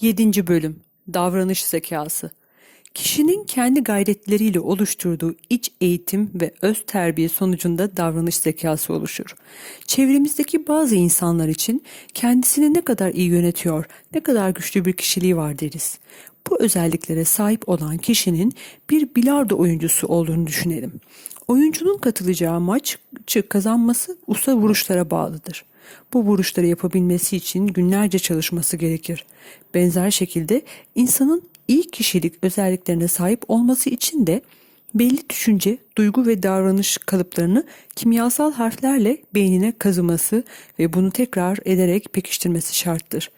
7. Bölüm Davranış Zekası Kişinin kendi gayretleriyle oluşturduğu iç eğitim ve öz terbiye sonucunda davranış zekası oluşur. Çevremizdeki bazı insanlar için kendisini ne kadar iyi yönetiyor, ne kadar güçlü bir kişiliği var deriz. Bu özelliklere sahip olan kişinin bir bilardo oyuncusu olduğunu düşünelim. Oyuncunun katılacağı maçı kazanması usta vuruşlara bağlıdır. Bu vuruşları yapabilmesi için günlerce çalışması gerekir. Benzer şekilde insanın iyi kişilik özelliklerine sahip olması için de belli düşünce, duygu ve davranış kalıplarını kimyasal harflerle beynine kazıması ve bunu tekrar ederek pekiştirmesi şarttır.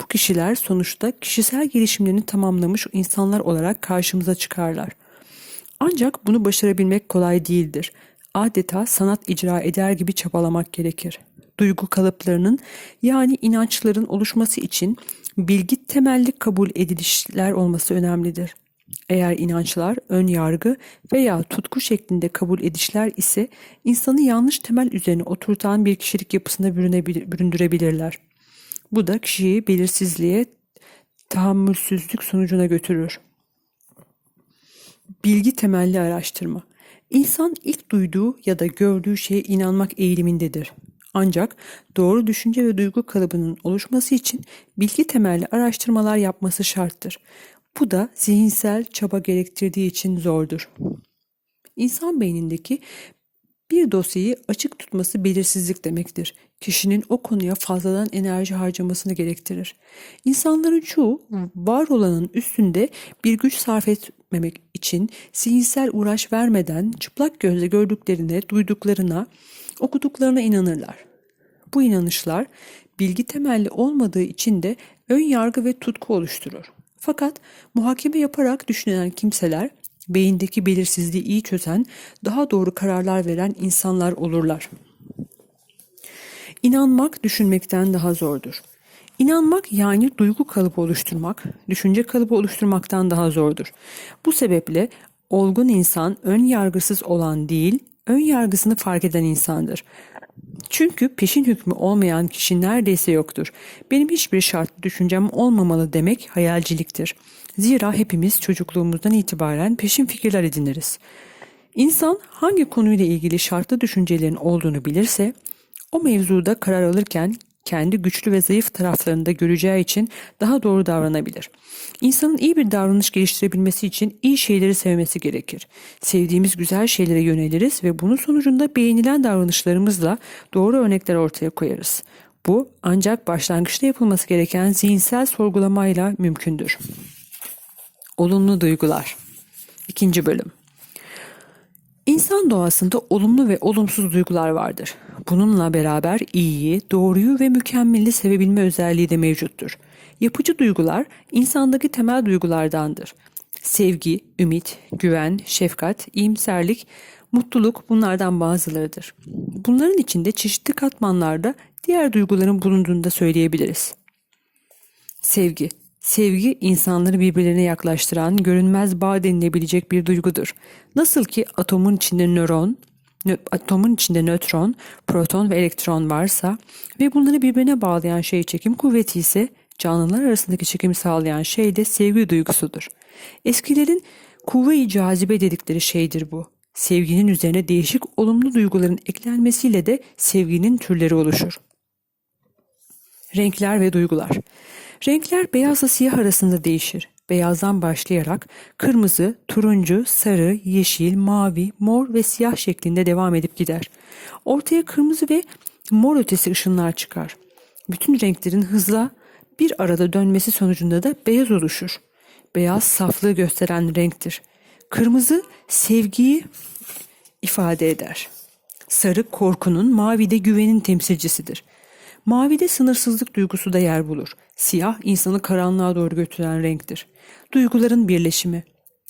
Bu kişiler sonuçta kişisel gelişimlerini tamamlamış insanlar olarak karşımıza çıkarlar. Ancak bunu başarabilmek kolay değildir. Adeta sanat icra eder gibi çabalamak gerekir. Duygu kalıplarının yani inançların oluşması için bilgi temelli kabul edilişler olması önemlidir. Eğer inançlar, ön yargı veya tutku şeklinde kabul edişler ise insanı yanlış temel üzerine oturtan bir kişilik yapısına büründürebilirler. Bu da kişiyi belirsizliğe, tahammülsüzlük sonucuna götürür. Bilgi temelli araştırma. İnsan ilk duyduğu ya da gördüğü şeye inanmak eğilimindedir. Ancak doğru düşünce ve duygu kalıbının oluşması için bilgi temelli araştırmalar yapması şarttır. Bu da zihinsel çaba gerektirdiği için zordur. İnsan beynindeki bir dosyayı açık tutması belirsizlik demektir. Kişinin o konuya fazladan enerji harcamasını gerektirir. İnsanların çoğu var olanın üstünde bir güç sarf etmemek için zihinsel uğraş vermeden çıplak gözle gördüklerine, duyduklarına, okuduklarına inanırlar. Bu inanışlar bilgi temelli olmadığı için de ön yargı ve tutku oluşturur. Fakat muhakeme yaparak düşünen kimseler beyindeki belirsizliği iyi çözen, daha doğru kararlar veren insanlar olurlar. İnanmak düşünmekten daha zordur. İnanmak yani duygu kalıbı oluşturmak, düşünce kalıbı oluşturmaktan daha zordur. Bu sebeple olgun insan ön yargısız olan değil, ön yargısını fark eden insandır. Çünkü peşin hükmü olmayan kişi neredeyse yoktur. Benim hiçbir şartlı düşüncem olmamalı demek hayalciliktir. Zira hepimiz çocukluğumuzdan itibaren peşin fikirler ediniriz. İnsan hangi konuyla ilgili şartlı düşüncelerin olduğunu bilirse, o mevzuda karar alırken kendi güçlü ve zayıf taraflarını da göreceği için daha doğru davranabilir. İnsanın iyi bir davranış geliştirebilmesi için iyi şeyleri sevmesi gerekir. Sevdiğimiz güzel şeylere yöneliriz ve bunun sonucunda beğenilen davranışlarımızla doğru örnekler ortaya koyarız. Bu ancak başlangıçta yapılması gereken zihinsel sorgulamayla mümkündür. Olumlu duygular. İkinci bölüm. İnsan doğasında olumlu ve olumsuz duygular vardır. Bununla beraber iyiyi, doğruyu ve mükemmeli sevebilme özelliği de mevcuttur. Yapıcı duygular insandaki temel duygulardandır. Sevgi, ümit, güven, şefkat, iyimserlik, mutluluk bunlardan bazılarıdır. Bunların içinde çeşitli katmanlarda diğer duyguların bulunduğunu da söyleyebiliriz. Sevgi Sevgi insanları birbirlerine yaklaştıran, görünmez bağ denilebilecek bir duygudur. Nasıl ki atomun içinde nöron, atomun içinde nötron, proton ve elektron varsa ve bunları birbirine bağlayan şey çekim kuvveti ise canlılar arasındaki çekimi sağlayan şey de sevgi duygusudur. Eskilerin kuvve-i cazibe dedikleri şeydir bu. Sevginin üzerine değişik olumlu duyguların eklenmesiyle de sevginin türleri oluşur. Renkler ve duygular. Renkler beyazla siyah arasında değişir. Beyazdan başlayarak kırmızı, turuncu, sarı, yeşil, mavi, mor ve siyah şeklinde devam edip gider. Ortaya kırmızı ve mor ötesi ışınlar çıkar. Bütün renklerin hızla bir arada dönmesi sonucunda da beyaz oluşur. Beyaz saflığı gösteren renktir. Kırmızı sevgiyi ifade eder. Sarı korkunun, mavi de güvenin temsilcisidir. Mavide sınırsızlık duygusu da yer bulur. Siyah insanı karanlığa doğru götüren renktir. Duyguların birleşimi.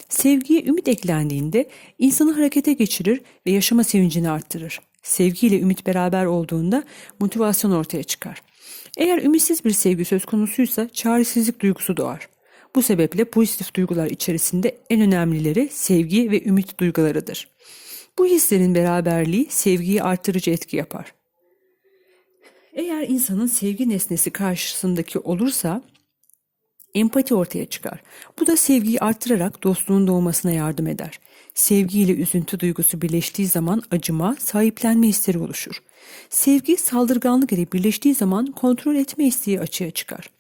Sevgiye ümit eklendiğinde insanı harekete geçirir ve yaşama sevincini arttırır. Sevgiyle ümit beraber olduğunda motivasyon ortaya çıkar. Eğer ümitsiz bir sevgi söz konusuysa çaresizlik duygusu doğar. Bu sebeple pozitif duygular içerisinde en önemlileri sevgi ve ümit duygularıdır. Bu hislerin beraberliği sevgiyi arttırıcı etki yapar. Eğer insanın sevgi nesnesi karşısındaki olursa Empati ortaya çıkar. Bu da sevgiyi arttırarak dostluğun doğmasına yardım eder. Sevgi ile üzüntü duygusu birleştiği zaman acıma, sahiplenme isteği oluşur. Sevgi saldırganlık ile birleştiği zaman kontrol etme isteği açığa çıkar.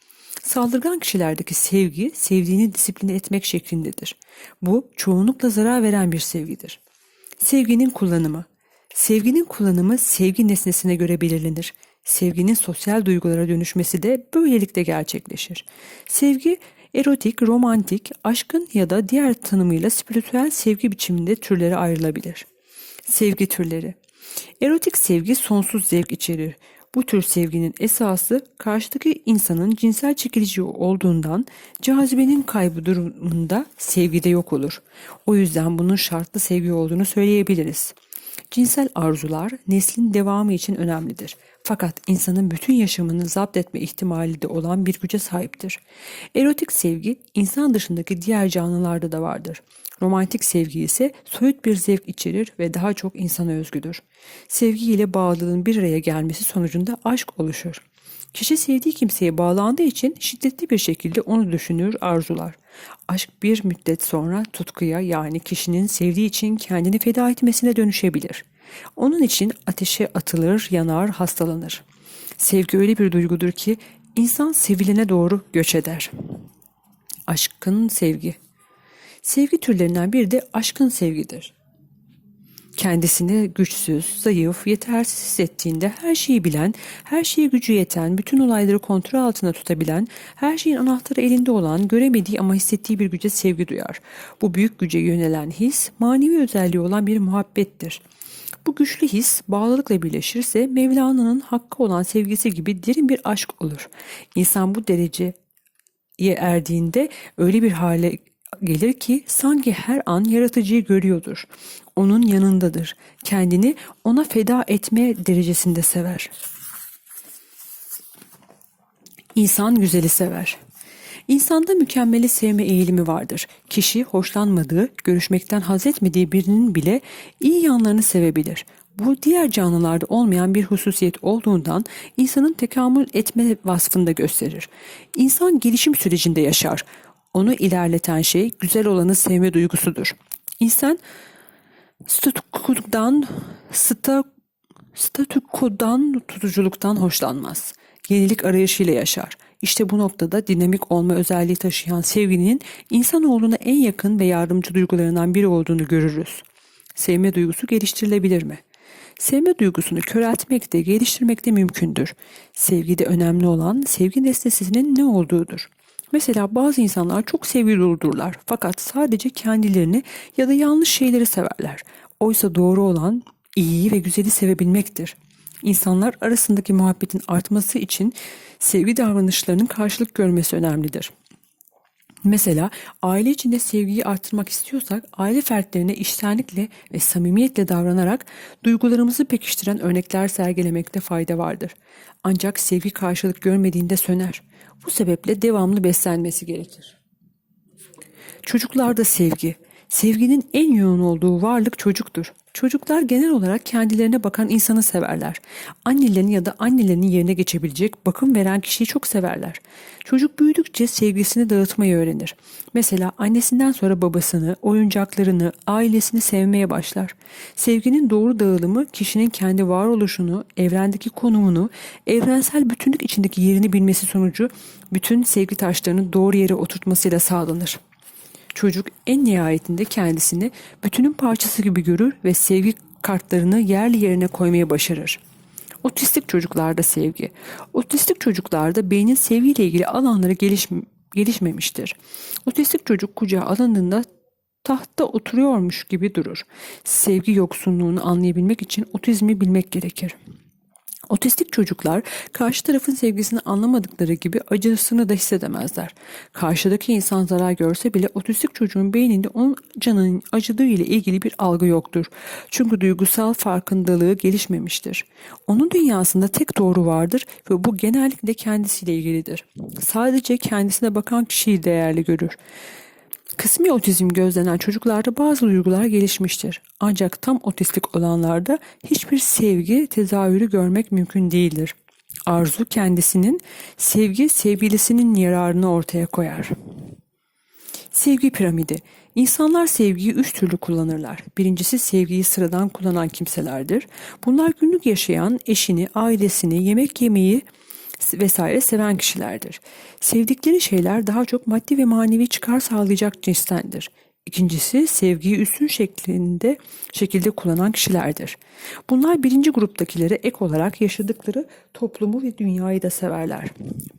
Saldırgan kişilerdeki sevgi, sevdiğini disipline etmek şeklindedir. Bu çoğunlukla zarar veren bir sevgidir. Sevginin kullanımı. Sevginin kullanımı sevgi nesnesine göre belirlenir. Sevginin sosyal duygulara dönüşmesi de böylelikle gerçekleşir. Sevgi erotik, romantik, aşkın ya da diğer tanımıyla spiritüel sevgi biçiminde türlere ayrılabilir. Sevgi türleri. Erotik sevgi sonsuz zevk içerir. Bu tür sevginin esası karşıdaki insanın cinsel çekici olduğundan cazibenin kaybı durumunda sevgi de yok olur. O yüzden bunun şartlı sevgi olduğunu söyleyebiliriz. Cinsel arzular neslin devamı için önemlidir. Fakat insanın bütün yaşamını zapt etme ihtimali de olan bir güce sahiptir. Erotik sevgi insan dışındaki diğer canlılarda da vardır. Romantik sevgi ise soyut bir zevk içerir ve daha çok insana özgüdür. Sevgi ile bağlılığın bir araya gelmesi sonucunda aşk oluşur. Kişi sevdiği kimseye bağlandığı için şiddetli bir şekilde onu düşünür, arzular. Aşk bir müddet sonra tutkuya yani kişinin sevdiği için kendini feda etmesine dönüşebilir. Onun için ateşe atılır, yanar, hastalanır. Sevgi öyle bir duygudur ki insan sevilene doğru göç eder. Aşkın sevgi. Sevgi türlerinden biri de aşkın sevgidir. Kendisini güçsüz, zayıf, yetersiz hissettiğinde her şeyi bilen, her şeye gücü yeten, bütün olayları kontrol altında tutabilen, her şeyin anahtarı elinde olan, göremediği ama hissettiği bir güce sevgi duyar. Bu büyük güce yönelen his, manevi özelliği olan bir muhabbettir. Bu güçlü his bağlılıkla birleşirse Mevlana'nın hakkı olan sevgisi gibi derin bir aşk olur. İnsan bu dereceye erdiğinde öyle bir hale gelir ki sanki her an yaratıcıyı görüyordur. Onun yanındadır. Kendini ona feda etme derecesinde sever. İnsan güzeli sever. İnsanda mükemmeli sevme eğilimi vardır. Kişi hoşlanmadığı, görüşmekten haz etmediği birinin bile iyi yanlarını sevebilir. Bu diğer canlılarda olmayan bir hususiyet olduğundan insanın tekamül etme vasfını da gösterir. İnsan gelişim sürecinde yaşar. Onu ilerleten şey güzel olanı sevme duygusudur. İnsan statükodan, sta, statükodan tutuculuktan hoşlanmaz. Yenilik arayışıyla yaşar. İşte bu noktada dinamik olma özelliği taşıyan sevginin insanoğluna en yakın ve yardımcı duygularından biri olduğunu görürüz. Sevme duygusu geliştirilebilir mi? Sevme duygusunu köreltmek de geliştirmek de mümkündür. Sevgide önemli olan sevgi nesnesinin ne olduğudur. Mesela bazı insanlar çok sevgi doludurlar fakat sadece kendilerini ya da yanlış şeyleri severler. Oysa doğru olan iyiyi ve güzeli sevebilmektir. İnsanlar arasındaki muhabbetin artması için sevgi davranışlarının karşılık görmesi önemlidir. Mesela aile içinde sevgiyi arttırmak istiyorsak aile fertlerine iştenlikle ve samimiyetle davranarak duygularımızı pekiştiren örnekler sergilemekte fayda vardır. Ancak sevgi karşılık görmediğinde söner. Bu sebeple devamlı beslenmesi gerekir. Çocuklarda sevgi. Sevginin en yoğun olduğu varlık çocuktur. Çocuklar genel olarak kendilerine bakan insanı severler. Annelerini ya da annelerinin yerine geçebilecek bakım veren kişiyi çok severler. Çocuk büyüdükçe sevgisini dağıtmayı öğrenir. Mesela annesinden sonra babasını, oyuncaklarını, ailesini sevmeye başlar. Sevginin doğru dağılımı kişinin kendi varoluşunu, evrendeki konumunu, evrensel bütünlük içindeki yerini bilmesi sonucu bütün sevgi taşlarını doğru yere oturtmasıyla sağlanır. Çocuk en nihayetinde kendisini bütünün parçası gibi görür ve sevgi kartlarını yerli yerine koymaya başarır. Otistik çocuklarda sevgi. Otistik çocuklarda beynin sevgiyle ilgili alanları geliş, gelişmemiştir. Otistik çocuk kucağa alındığında tahtta oturuyormuş gibi durur. Sevgi yoksunluğunu anlayabilmek için otizmi bilmek gerekir. Otistik çocuklar karşı tarafın sevgisini anlamadıkları gibi acısını da hissedemezler. Karşıdaki insan zarar görse bile otistik çocuğun beyninde onun canının acıdığı ile ilgili bir algı yoktur. Çünkü duygusal farkındalığı gelişmemiştir. Onun dünyasında tek doğru vardır ve bu genellikle kendisiyle ilgilidir. Sadece kendisine bakan kişiyi değerli görür. Kısmi otizm gözlenen çocuklarda bazı duygular gelişmiştir. Ancak tam otistik olanlarda hiçbir sevgi tezahürü görmek mümkün değildir. Arzu kendisinin, sevgi sevgilisinin yararını ortaya koyar. Sevgi piramidi. İnsanlar sevgiyi üç türlü kullanırlar. Birincisi sevgiyi sıradan kullanan kimselerdir. Bunlar günlük yaşayan eşini, ailesini, yemek yemeyi vesaire seven kişilerdir. Sevdikleri şeyler daha çok maddi ve manevi çıkar sağlayacak cinstendir. İkincisi sevgiyi üstün şeklinde şekilde kullanan kişilerdir. Bunlar birinci gruptakilere ek olarak yaşadıkları toplumu ve dünyayı da severler.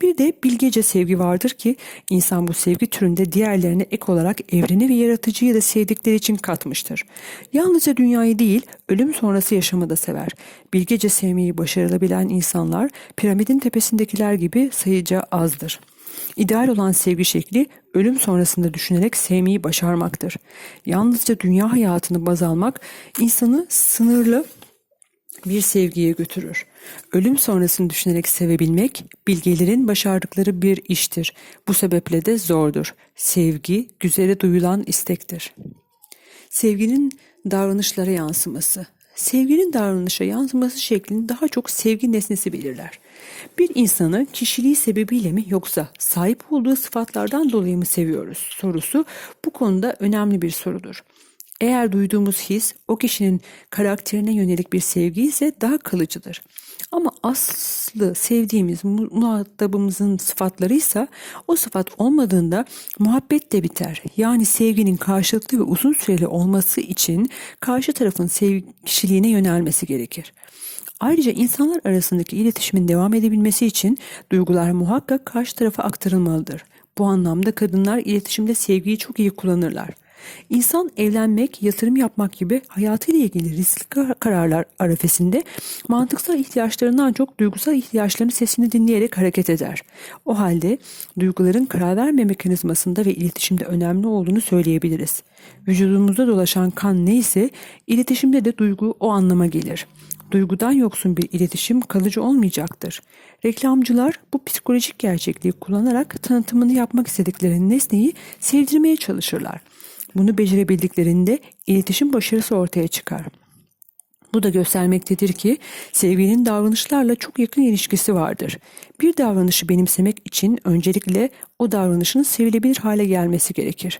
Bir de bilgece sevgi vardır ki insan bu sevgi türünde diğerlerine ek olarak evreni ve yaratıcıyı da sevdikleri için katmıştır. Yalnızca dünyayı değil ölüm sonrası yaşamı da sever. Bilgece sevmeyi başarabilen insanlar piramidin tepesindekiler gibi sayıca azdır. İdeal olan sevgi şekli ölüm sonrasında düşünerek sevmeyi başarmaktır. Yalnızca dünya hayatını baz almak insanı sınırlı bir sevgiye götürür. Ölüm sonrasını düşünerek sevebilmek bilgelerin başardıkları bir iştir. Bu sebeple de zordur. Sevgi güzele duyulan istektir. Sevginin davranışlara yansıması. Sevginin davranışa yansıması şeklini daha çok sevgi nesnesi belirler. Bir insanı kişiliği sebebiyle mi yoksa sahip olduğu sıfatlardan dolayı mı seviyoruz sorusu bu konuda önemli bir sorudur. Eğer duyduğumuz his o kişinin karakterine yönelik bir sevgi ise daha kalıcıdır. Ama aslı sevdiğimiz mu- muhatabımızın sıfatlarıysa o sıfat olmadığında muhabbet de biter. Yani sevginin karşılıklı ve uzun süreli olması için karşı tarafın sev kişiliğine yönelmesi gerekir. Ayrıca insanlar arasındaki iletişimin devam edebilmesi için duygular muhakkak karşı tarafa aktarılmalıdır. Bu anlamda kadınlar iletişimde sevgiyi çok iyi kullanırlar. İnsan evlenmek, yatırım yapmak gibi hayatıyla ilgili riskli kar- kararlar arefesinde mantıksal ihtiyaçlarından çok duygusal ihtiyaçlarının sesini dinleyerek hareket eder. O halde duyguların karar verme mekanizmasında ve iletişimde önemli olduğunu söyleyebiliriz. Vücudumuzda dolaşan kan neyse iletişimde de duygu o anlama gelir. Duygudan yoksun bir iletişim kalıcı olmayacaktır. Reklamcılar bu psikolojik gerçekliği kullanarak tanıtımını yapmak istedikleri nesneyi sevdirmeye çalışırlar. Bunu becerebildiklerinde iletişim başarısı ortaya çıkar. Bu da göstermektedir ki sevginin davranışlarla çok yakın ilişkisi vardır. Bir davranışı benimsemek için öncelikle o davranışın sevilebilir hale gelmesi gerekir.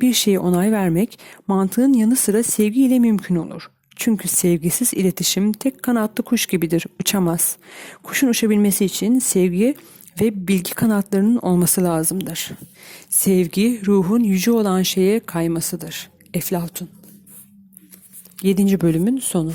Bir şeye onay vermek mantığın yanı sıra sevgiyle mümkün olur. Çünkü sevgisiz iletişim tek kanatlı kuş gibidir, uçamaz. Kuşun uçabilmesi için sevgi ve bilgi kanatlarının olması lazımdır. Sevgi ruhun yüce olan şeye kaymasıdır. Eflatun 7. bölümün sonu